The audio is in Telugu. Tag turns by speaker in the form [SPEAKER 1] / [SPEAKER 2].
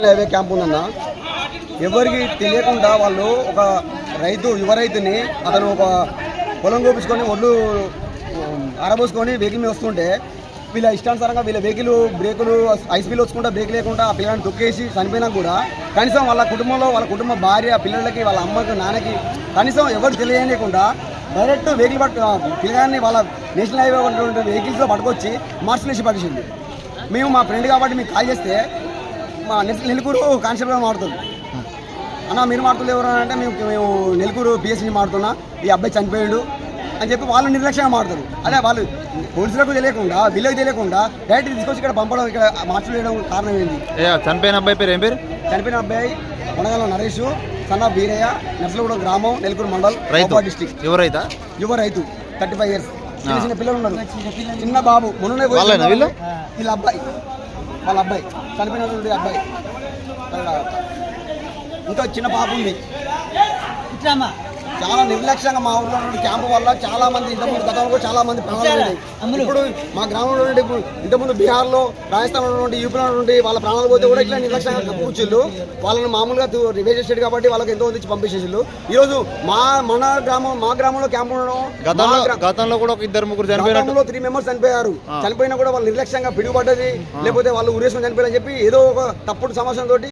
[SPEAKER 1] హైవే క్యాంప్ ఉందన్న. ఎవరికి తెలియకుండా వాళ్ళు ఒక రైతు యువ రైతుని అతను ఒక పొలం కోపించుకొని ఒడ్లు ఉమ్, ఆరబోసుకొని వెహికల్ మీద వస్తుంటే వీళ్ళ ఇష్టానుసారంగా వీళ్ళ వెహికల్ బ్రేకులు ఐస్పీలు వచ్చుకుంటా బ్రేక్ లేకుండా ఆ పిల్లల్ని తొక్కేసి చనిపోయినా కూడా కనీసం వాళ్ళ కుటుంబంలో వాళ్ళ కుటుంబ భార్య పిల్లలకి వాళ్ళ అమ్మకి నాన్నకి కనీసం ఎవరు తెలియనియకుండా డైరెక్ట్ వెహికల్ పట్టు పిల్లగాన్ని వాళ్ళ నేషనల్ హైవే ఉన్నటువంటి వెహికల్స్లో పట్టుకొచ్చి మార్చులు వేసి మేము మా ఫ్రెండ్ కాబట్టి మీకు కాల్ చేస్తే మా నెల్ నెల్కూరు కానిస్టేబుల్ మాడుతుంది అన్న మీరు మాడుతుంది ఎవరు అంటే మేము మేము నెల్కూరు పిఎస్సీ మాడుతున్నా ఈ అబ్బాయి చనిపోయాడు అని చెప్పి వాళ్ళు నిర్లక్ష్యంగా మాడతారు అదే వాళ్ళు పోలీసులకు తెలియకుండా వీళ్ళకి తెలియకుండా డైరెక్ట్ తీసుకొచ్చి ఇక్కడ పంపడం ఇక్కడ మార్చులు వేయడం కారణం ఏంటి?
[SPEAKER 2] చనిపోయిన అబ్బాయి పేరు ఏం పేరు?
[SPEAKER 1] చనిపోయిన అబ్బాయి కొనగల నరేష్ సన్న బీరయ్య నర్సలగూడ గ్రామం నెల్కూరు మండల్
[SPEAKER 2] రైతు.
[SPEAKER 1] డిస్టిక్.
[SPEAKER 2] ఎవరైతా
[SPEAKER 1] యువ రైతు థర్టీ ఫైవ్ ఇయర్స్. చిన్న చిన్న పిల్లలు ఉన్నారు. చిన్న బాబు
[SPEAKER 2] వీళ్ళు?
[SPEAKER 1] వీళ్ళ అబ్బాయి. వాళ్ళ అబ్బాయి. చనిపోయినటువంటి అబ్బాయి. ఇంకా చిన్న పాప ఉంది. చాలా నిర్లక్ష్యంగా మా ఊర్లో ఉన్న క్యాంపు వల్ల చాలా మంది ఇంతకుముందు గతంలో కూడా చాలా మంది ప్రాణాలు పోయినాయి ఇప్పుడు మా గ్రామంలో నుండి ఇప్పుడు ఇంతకుముందు బీహార్లో రాజస్థాన్లో నుండి యూపీలో నుండి వాళ్ళ ప్రాణాలు పోతే కూడా ఇట్లా నిర్లక్ష్యంగా కప్పుకొచ్చిళ్ళు వాళ్ళని మామూలుగా రివేజ్ చేసేది కాబట్టి వాళ్ళకి ఎంతో మంది పంపించేసిళ్ళు ఈరోజు మా మన గ్రామం మా గ్రామంలో క్యాంపు ఉండడం
[SPEAKER 2] గతంలో కూడా ఒక ఇద్దరు ముగ్గురు చనిపోయినట్టు
[SPEAKER 1] గతంలో త్రీ మెంబర్స్ చనిపోయారు. చనిపోయినా కూడా వాళ్ళు నిర్లక్ష్యంగా పిడుగుపడ్డది. లేకపోతే వాళ్ళు ఉరేసుకొని చనిపోయారని చెప్పి ఏదో ఒక తప్పుడు సమాచారం తోటి